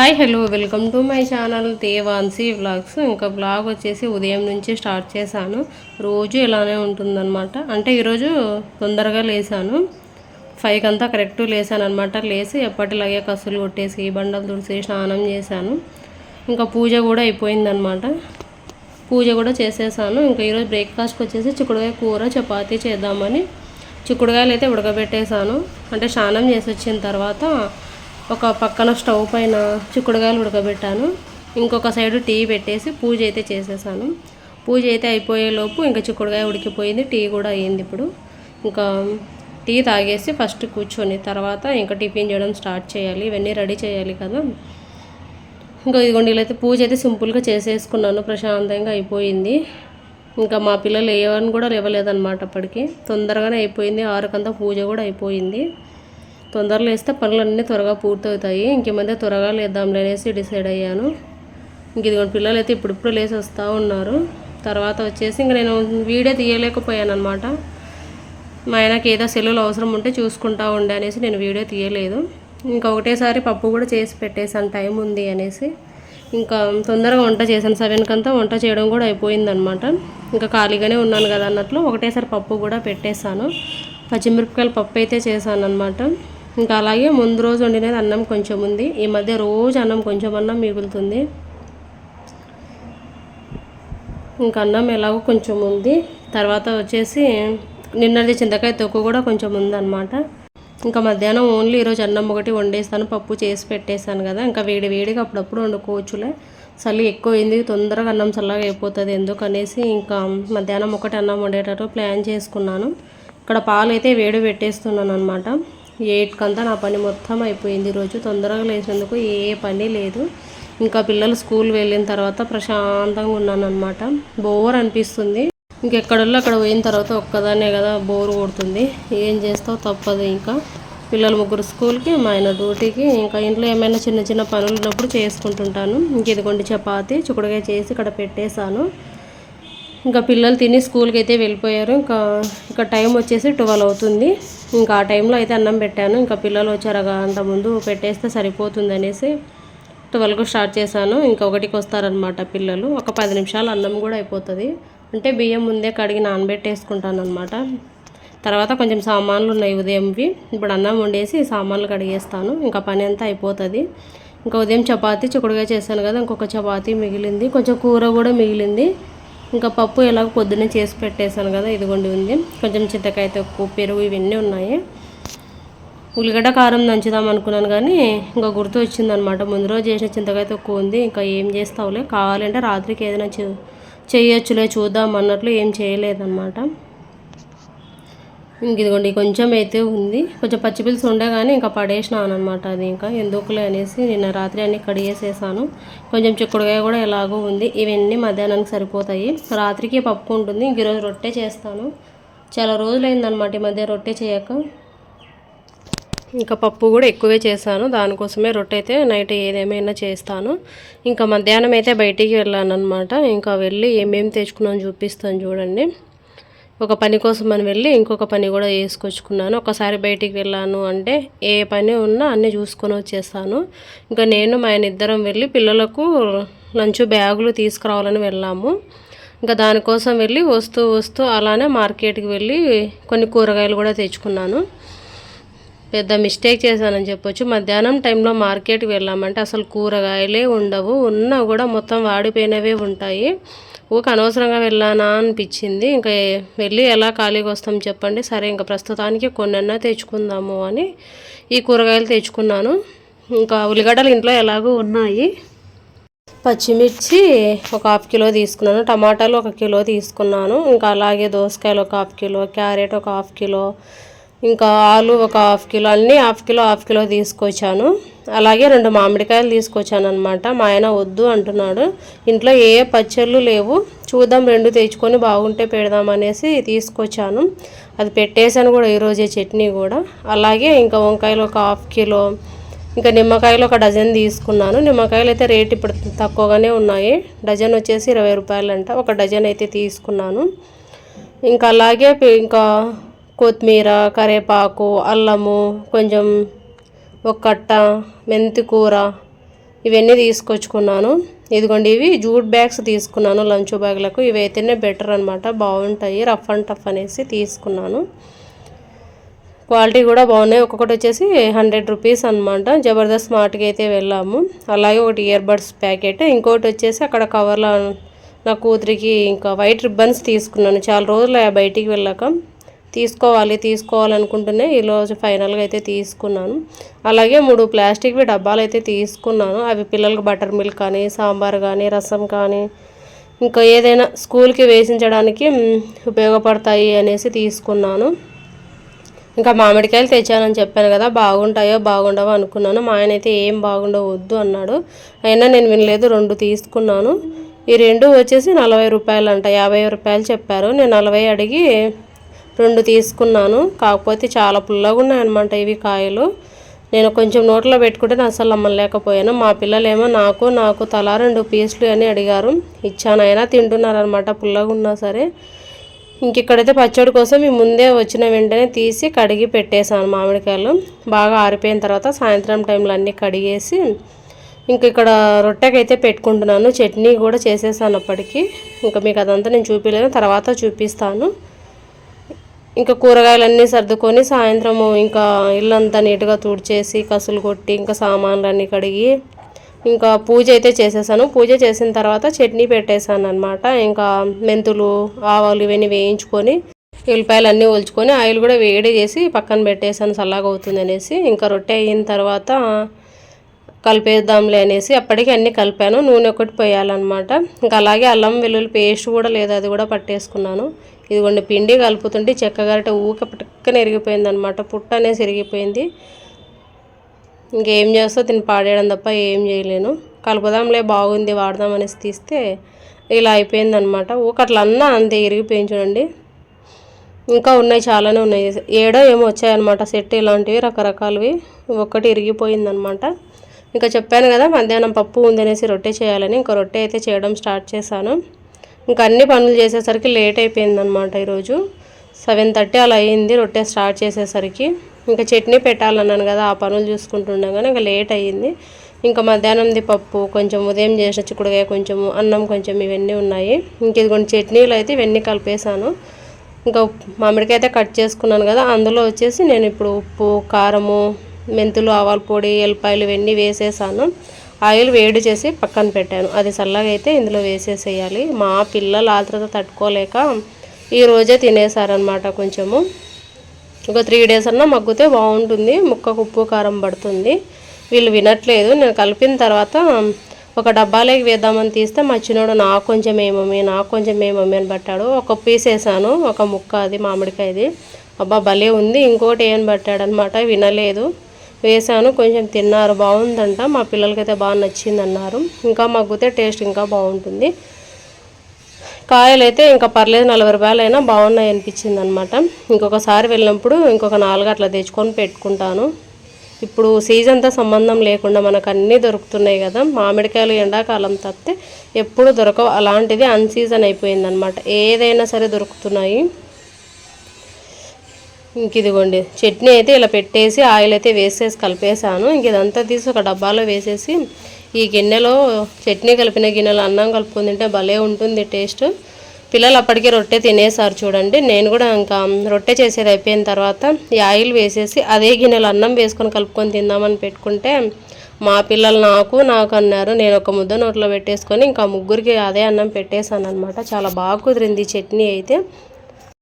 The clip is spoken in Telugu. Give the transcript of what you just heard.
Hi hello welcome to my channel Devansi vlogs. ఇంకా బ్లాగ్ వచ్చేసి ఉదయం నుంచి స్టార్ట్ చేశాను. రోజు ఇలానే ఉంటుందన్నమాట. అంటే ఈరోజు తొందరగా లేసాను. ఫైవ్కి అంతా కరెక్ట్ లేసాను అనమాట లేసి ఎప్పటిలాగే కసులు కొట్టేసి బండలు తుడిసి స్నానం చేశాను. ఇంకా పూజ కూడా అయిపోయిందనమాట పూజ కూడా చేసేసాను. ఇంకా ఈరోజు బ్రేక్ఫాస్ట్కి వచ్చేసి చిక్కుడుకాయ కూర చపాతీ చేద్దామని చిక్కుడుకాయలు అయితే ఉడకబెట్టేశాను. అంటే స్నానం చేసి వచ్చిన తర్వాత ఒక పక్కన స్టవ్ పైన చిక్కుడుకాయలు ఉడకబెట్టాను. ఇంకొక సైడ్ టీ పెట్టేసి పూజ అయితే చేసేసాను. పూజ అయితే అయిపోయేలోపు ఇంకా చిక్కుడుకాయ ఉడికిపోయింది. టీ కూడా అయ్యింది ఇప్పుడు. ఇంకా టీ తాగేసి ఫస్ట్ కూర్చొని తర్వాత ఇంకా టిఫిన్ చేయడం స్టార్ట్ చేయాలి. ఇవన్నీ రెడీ చేయాలి కదా. ఇంకా ఇదిగోండి ఇలా అయితే పూజ అయితే సింపుల్గా చేసేసుకున్నాను. ప్రశాంతంగా అయిపోయింది. ఇంకా మా పిల్లలు ఏవని కూడా లేవలేదన్నమాట అప్పటికి. తొందరగానే అయిపోయింది. ఆరుకంతా పూజ కూడా అయిపోయింది. తొందరలో వేస్తే పనులన్నీ త్వరగా పూర్తవుతాయి. ఇంక త్వరగా లేద్దాంలే అనేసి డిసైడ్ అయ్యాను. ఇంక ఇదిగోండి పిల్లలు అయితే ఇప్పుడిప్పుడు లేసి వస్తూ ఉన్నారు. తర్వాత వచ్చేసి ఇంక నేను వీడియో తీయలేకపోయాను అనమాట మా ఆయనకి ఏదో సెల్లులు అవసరం ఉంటే చూసుకుంటా ఉండే అనేసి నేను వీడియో తీయలేదు. ఇంకా ఒకటేసారి పప్పు కూడా చేసి పెట్టేసాను టైం ఉంది అనేసి. ఇంకా తొందరగా వంట చేశాను సెవెన్కి వంట చేయడం కూడా అయిపోయిందనమాట ఇంకా ఖాళీగానే ఉన్నాను కదా అన్నట్లు ఒకటేసారి పప్పు కూడా పెట్టేశాను. పచ్చిమిరపకాయల పప్పు అయితే చేశాను అనమాట ఇంకా అలాగే ముందు రోజు వండినది అన్నం కొంచెం ఉంది. ఈ మధ్య రోజు అన్నం కొంచెం అన్నం మిగులుతుంది. ఇంకా అన్నం ఎలాగో కొంచెం ఉంది. తర్వాత వచ్చేసి నిన్నది చింతకాయ తొక్కు కూడా కొంచెం ఉందన్నమాట. ఇంకా మధ్యాహ్నం ఓన్లీ ఈరోజు అన్నం ఒకటి వండేస్తాను. పప్పు చేసి పెట్టేస్తాను కదా. ఇంకా వేడి వేడిగా అప్పుడప్పుడు వండుకోవచ్చులే. చలి ఎక్కువ అయింది తొందరగా అన్నం చల్లగా అయిపోతుంది. ఎందుకనేసి ఇంకా మధ్యాహ్నం ఒకటి అన్నం వండేటట్టు ప్లాన్ చేసుకున్నాను. ఇక్కడ పాలు అయితే వేడి పెట్టేస్తున్నాను అనమాట ఎయిట్కంతా నా పని మొత్తం అయిపోయింది. ఈరోజు తొందరగా లేచినందుకు ఏ పని లేదు. ఇంకా పిల్లలు స్కూల్ వెళ్ళిన తర్వాత ప్రశాంతంగా ఉన్నాను అనమాట బోర్ అనిపిస్తుంది. ఇంకెక్కడల్లో అక్కడ పోయిన తర్వాత ఒక్కదానే కదా బోర్ కొడుతుంది. ఏం చేస్తావు? తప్పదు ఇంకా. పిల్లలు ముగ్గురు స్కూల్కి మా ఆయన డ్యూటీకి ఇంకా ఇంట్లో ఏమైనా చిన్న చిన్న పనులు ఉన్నప్పుడు చేసుకుంటుంటాను. ఇంక ఇదిగోండి చపాతి చుకుడుగా చేసి ఇక్కడ పెట్టేశాను. ఇంకా పిల్లలు తిని స్కూల్కి అయితే వెళ్ళిపోయారు. ఇంకా ఇంకా టైం వచ్చేసి ట్వెల్వ్ అవుతుంది. ఇంకా ఆ టైంలో అయితే అన్నం పెట్టాను. ఇంకా పిల్లలు వచ్చారు అంత ముందు పెట్టేస్తే సరిపోతుంది అనేసి ట్వెల్వ్కి స్టార్ట్ చేశాను. ఇంకా ఒకటికి వస్తారనమాట పిల్లలు. ఒక పది నిమిషాలు అన్నం కూడా అయిపోతుంది. అంటే బియ్యం ముందే కడిగి నానబెట్టేసుకుంటాను అనమాట తర్వాత కొంచెం సామాన్లు ఉన్నాయి ఉదయంవి. ఇప్పుడు అన్నం వండేసి సామాన్లు కడిగేస్తాను. ఇంకా పని అంతా అయిపోతుంది. ఇంకా ఉదయం చపాతీ చిక్కుడుగా చేశాను కదా ఇంకొక చపాతీ మిగిలింది. కొంచెం కూర కూడా మిగిలింది. ఇంకా పప్పు ఎలాగ పొద్దున్నే చేసి పెట్టేశాను కదా ఇదిగోండి ఉంది. కొంచెం చింతకాయ తక్కువ పెరుగు ఇవన్నీ ఉన్నాయి. ఉల్లిగడ్డ కారం దంచుదాం అనుకున్నాను కానీ ఇంకా గుర్తు వచ్చిందనమాట. ముందు రోజు చేసిన చింతకాయ తక్కువ ఉంది ఇంకా ఏం చేస్తావులే? కావాలంటే రాత్రికి ఏదైనా చేయొచ్చులే చూద్దాం అన్నట్లు ఏం చేయలేదన్నమాట ఇంక ఇదిగోండి కొంచెం అయితే ఉంది. కొంచెం పచ్చిపిల్స్ ఉండే కానీ ఇంకా పడేసినాను అనమాట అది ఇంకా. ఎందుకులే అనేసి నిన్న రాత్రి అన్నీ కడిగేసేసాను. కొంచెం చిక్కుడుకాయ కూడా ఎలాగో ఉంది. ఇవన్నీ మధ్యాహ్నానికి సరిపోతాయి. రాత్రికి పప్పు ఉంటుంది. ఇంక ఈరోజు రొట్టె చేస్తాను. చాలా రోజులైందనమాట ఈ మధ్య రొట్టె చేయక. ఇంకా పప్పు కూడా ఎక్కువే చేశాను. దానికోసమే రొట్టె అయితే నైట్ ఏదేమైనా చేస్తాను. ఇంకా మధ్యాహ్నం అయితే బయటికి వెళ్ళాను అనమాట ఇంకా వెళ్ళి ఏమేమి తెచ్చుకున్నాను చూపిస్తాను చూడండి. ఒక పని కోసం అని వెళ్ళి ఇంకొక పని కూడా వేసుకొచ్చుకున్నాను ఒకసారి బయటికి వెళ్ళాను అంటే ఏ పని ఉన్నా అన్నీ చూసుకొని వచ్చేస్తాను. ఇంకా నేను మా ఆయన ఇద్దరం వెళ్ళి పిల్లలకు లంచ్ బ్యాగులు తీసుకురావాలని వెళ్ళాము. ఇంకా దానికోసం వెళ్ళి వస్తూ వస్తూ అలానే మార్కెట్కి వెళ్ళి కొన్ని కూరగాయలు కూడా తెచ్చుకున్నాను. పెద్ద మిస్టేక్ చేశానని చెప్పొచ్చు. మధ్యాహ్నం టైంలో మార్కెట్కి వెళ్ళామంటే అసలు కూరగాయలే ఉండవు. ఉన్నా కూడా మొత్తం వాడిపోయినవే ఉంటాయి. ఊక అనవసరంగా వెళ్ళానా అనిపించింది. ఇంకా వెళ్ళి ఎలా ఖాళీగా వస్తాం చెప్పండి. సరే ఇంకా ప్రస్తుతానికి కొన్నన్నా తెచ్చుకుందాము అని ఈ కూరగాయలు తెచ్చుకున్నాను. ఇంకా ఉల్లిగడ్డలు ఇంట్లో ఎలాగో ఉన్నాయి. పచ్చిమిర్చి ఒక హాఫ్ కిలో తీసుకున్నాను. టమాటాలు ఒక కిలో తీసుకున్నాను. ఇంకా అలాగే దోసకాయలు ఒక హాఫ్ కిలో క్యారెట్ ఒక హాఫ్ కిలో ఇంకా ఆలు ఒక హాఫ్ కిలో అన్నీ హాఫ్ కిలో హాఫ్ కిలో తీసుకొచ్చాను. అలాగే రెండు మామిడికాయలు తీసుకొచ్చాను అనమాట మా ఆయన వద్దు అంటున్నాడు. ఇంట్లో ఏ పచ్చళ్ళు లేవు. చూద్దాం రెండు తెచ్చుకొని బాగుంటే పెడదాం అనేసి తీసుకొచ్చాను. అది పెట్టేశాను కూడా ఈరోజే చట్నీ కూడా. అలాగే ఇంకా వంకాయలు ఒక హాఫ్ కిలో ఇంకా నిమ్మకాయలు ఒక డజన్ తీసుకున్నాను. నిమ్మకాయలు అయితే రేట్ ఇప్పుడు తక్కువగానే ఉన్నాయి. డజన్ వచ్చేసి ఇరవై రూపాయలంట. ఒక డజన్ అయితే తీసుకున్నాను. ఇంకా అలాగే ఇంకా కొత్తిమీర కరివేపాకు అల్లము కొంచెం ఒక కట్ట మెంతి కూర ఇవన్నీ తీసుకొచ్చుకున్నాను. ఇదిగోండి ఇవి జూట్ బ్యాగ్స్ తీసుకున్నాను లంచ్ బ్యాగ్లకు. ఇవి అయితేనే బెటర్ అనమాట బాగుంటాయి. రఫ్ అండ్ టఫ్ అనేసి తీసుకున్నాను. క్వాలిటీ కూడా బాగున్నాయి. ఒక్కొక్కటి వచ్చేసి హండ్రెడ్ రూపీస్ అనమాట జబర్దస్త్ మార్ట్కి అయితే వెళ్ళాము. అలాగే ఒకటి ఇయర్ బడ్స్ ప్యాకెట్ ఇంకోటి వచ్చేసి అక్కడ కవర్లో నా కూతురికి ఇంకా వైట్ రిబ్బన్స్ తీసుకున్నాను. చాలా రోజులు బయటికి వెళ్ళాక. తీసుకోవాలి తీసుకోవాలనుకుంటూనే ఈరోజు ఫైనల్గా అయితే తీసుకున్నాను. అలాగే మూడు ప్లాస్టిక్వి డబ్బాలు అయితే తీసుకున్నాను. అవి పిల్లలకు బటర్ మిల్క్ కానీ సాంబార్ కానీ రసం కానీ ఇంకా ఏదైనా స్కూల్కి వేసించడానికి ఉపయోగపడతాయి అనేసి తీసుకున్నాను. ఇంకా మామిడికాయలు తెచ్చానని చెప్పాను కదా బాగుంటాయో బాగుండవో అనుకున్నాను. మా ఆయన అయితే ఏం బాగుండవు వద్దు అన్నాడు. అయినా నేను వినలేదు రెండు తీసుకున్నాను. ఈ రెండు వచ్చేసి నలభై రూపాయలు అంట యాభై రూపాయలు చెప్పారు. నేను నలభై అడిగి రెండు తీసుకున్నాను. కాకపోతే చాలా పుల్లగా ఉన్నాయన్నమాట ఇవి కాయలు. నేను కొంచెం నోట్లో పెట్టుకుంటే నేను అసలు నమ్మలేకపోయాను. మా పిల్లలేమో నాకు నాకు తలా రెండు పీసులు అని అడిగారు. ఇచ్చాను. అయినా తింటున్నారనమాట పుల్లగా ఉన్నా సరే. ఇంక ఇక్కడైతే పచ్చడి కోసం ఈ ముందే వచ్చిన వెంటనే తీసి కడిగి పెట్టేశాను మామిడికాయలు. బాగా ఆరిపోయిన తర్వాత సాయంత్రం టైంలో అన్నీ కడిగేసి ఇంక ఇక్కడ రొట్టెకైతే పెట్టుకుంటున్నాను. చట్నీ కూడా చేసేసాను అప్పటికి. ఇంకా మీకు అదంతా నేను చూపించలేను తర్వాత చూపిస్తాను. ఇంకా కూరగాయలన్నీ సర్దుకొని సాయంత్రము ఇంకా ఇల్లంతా నీట్గా తుడిచేసి కసులు కొట్టి ఇంకా సామాన్లన్నీ కడిగి ఇంకా పూజ అయితే చేసేసాను. పూజ చేసిన తర్వాత చట్నీ పెట్టేశాను అనమాట ఇంకా మెంతులు ఆవాలు ఇవన్నీ వేయించుకొని ఉల్లిపాయలు అన్నీ ఒలుచుకొని ఆయిల్ కూడా వేడి చేసి పక్కన పెట్టేసాను చల్లగా అవుతుంది అనేసి. ఇంకా రొట్టె అయిన తర్వాత కలిపేద్దాంలే అనేసి అప్పటికి అన్నీ కలిపాను. నూనె ఒకటి పోయాలన్నమాట. ఇంకా అలాగే అల్లం వెల్లుల్లి పేస్ట్ కూడా లేదు అది కూడా పట్టేసుకున్నాను. ఇదిగోండి పిండి కలుపుతుంటే చెక్క గరిట ఊక పట్టుక్కన ఎరిగిపోయింది అనమాట పుట్ట అనేసి ఎరిగిపోయింది. ఇంకేం చేస్తా దీన్ని పాడేయడం తప్ప ఏం చేయలేను. కలుపుదాంలే బాగుంది వాడదాం అనేసి తీస్తే ఇలా అయిపోయింది అనమాట ఊకట్లా అన్నా అంతే ఇరిగిపోయింది చూడండి. ఇంకా ఉన్నాయి చాలానే ఉన్నాయి. ఏడో ఏమో వచ్చాయన్నమాట సెట్ ఇలాంటివి రకరకాలవి. ఒక్కటి ఇరిగిపోయిందనమాట ఇంకా చెప్పాను కదా మధ్యాహ్నం పప్పు ఉందనేసి రొట్టె చేయాలని ఇంకా రొట్టె అయితే చేయడం స్టార్ట్ చేశాను. ఇంకా అన్ని పనులు చేసేసరికి లేట్ అయిపోయిందనమాట ఈరోజు. సెవెన్ థర్టీ అలా అయ్యింది రొట్టె స్టార్ట్ చేసేసరికి. ఇంకా చట్నీ పెట్టాలన్నాను కదా ఆ పనులు చూసుకుంటుండగానే ఇంకా లేట్ అయ్యింది ఇంకా మధ్యాహ్నంది పప్పు కొంచెం ఉదయం చేసిన చిక్కుడుగా కొంచెము అన్నం కొంచెం ఇవన్నీ ఉన్నాయి. ఇంక ఇది కొన్ని చట్నీలు అయితే ఇవన్నీ కలిపేశాను. ఇంకా మామిడికాయ అయితే కట్ చేసుకున్నాను కదా అందులో వచ్చేసి నేను ఇప్పుడు ఉప్పు కారము మెంతులు ఆవాల పొడి ఎల్లిపాయలు ఇవన్నీ వేసేసాను. ఆయిల్ వేడి చేసి పక్కన పెట్టాను. అది చల్లగా అయితే ఇందులో వేసేసేయాలి. మా పిల్లలు ఆత్రత తట్టుకోలేక ఈరోజే తినేసారనమాట కొంచెము. ఒక త్రీ డేస్ అన్నా మగ్గితే బాగుంటుంది. ముక్కకు ఉప్పు కారం పడుతుంది. వీళ్ళు వినట్లేదు. నేను కలిపిన తర్వాత ఒక డబ్బాలోకి వేద్దామని తీస్తే మా చిన్నోడు నాకు కొంచెం ఏమమ్మీ నాకు కొంచెం ఏమమ్మి అని పట్టాడు. ఒక పీస్ వేసాను. ఒక ముక్క అది మామిడికాయది. అబ్బా భలే ఉంది. ఇంకోటి ఏం పట్టాడనమాట వినలేదు. వేసాను. కొంచెం తిన్నారు బాగుందంట. మా పిల్లలకైతే బాగా నచ్చింది అన్నారు ఇంకా మగ్గితే టేస్ట్ ఇంకా బాగుంటుంది. కాయలు అయితే ఇంకా పర్లేదు నలభై రూపాయలు అయినా బాగున్నాయి అనిపించింది అనమాట ఇంకొకసారి వెళ్ళినప్పుడు ఇంకొక నాలుగు అట్లా తెచ్చుకొని పెట్టుకుంటాను. ఇప్పుడు సీజన్తో సంబంధం లేకుండా మనకు అన్నీ దొరుకుతున్నాయి కదా. మామిడికాయలు ఎండాకాలం తప్పితే ఎప్పుడు దొరకవు. అలాంటిది అన్సీజన్ అయిపోయిందనమాట ఏదైనా సరే దొరుకుతున్నాయి. ఇంక ఇదిగోండి చట్నీ అయితే ఇలా పెట్టేసి ఆయిల్ అయితే వేసేసి కలిపేసాను ఇంక ఇదంతా తీసి ఒక డబ్బాలో వేసేసి ఈ గిన్నెలో చట్నీ కలిపిన గిన్నెలో అన్నం కలుపుకొని తింటే భలే ఉంటుంది టేస్ట్. పిల్లలు అప్పటికే రొట్టె తినేసారు చూడండి. నేను కూడా ఇంకా రొట్టె చేసేది అయిపోయిన తర్వాత ఈ ఆయిల్ వేసేసి అదే గిన్నెలో అన్నం వేసుకొని కలుపుకొని తిందామని పెట్టుకుంటే మా పిల్లలు నాకు నాకు అన్నారు. నేను ఒక ముద్ద నోట్లో పెట్టేసుకొని ఇంకా ముగ్గురికి అదే అన్నం పెట్టేశాను అనమాట చాలా బాగా కుదిరింది చట్నీ అయితే.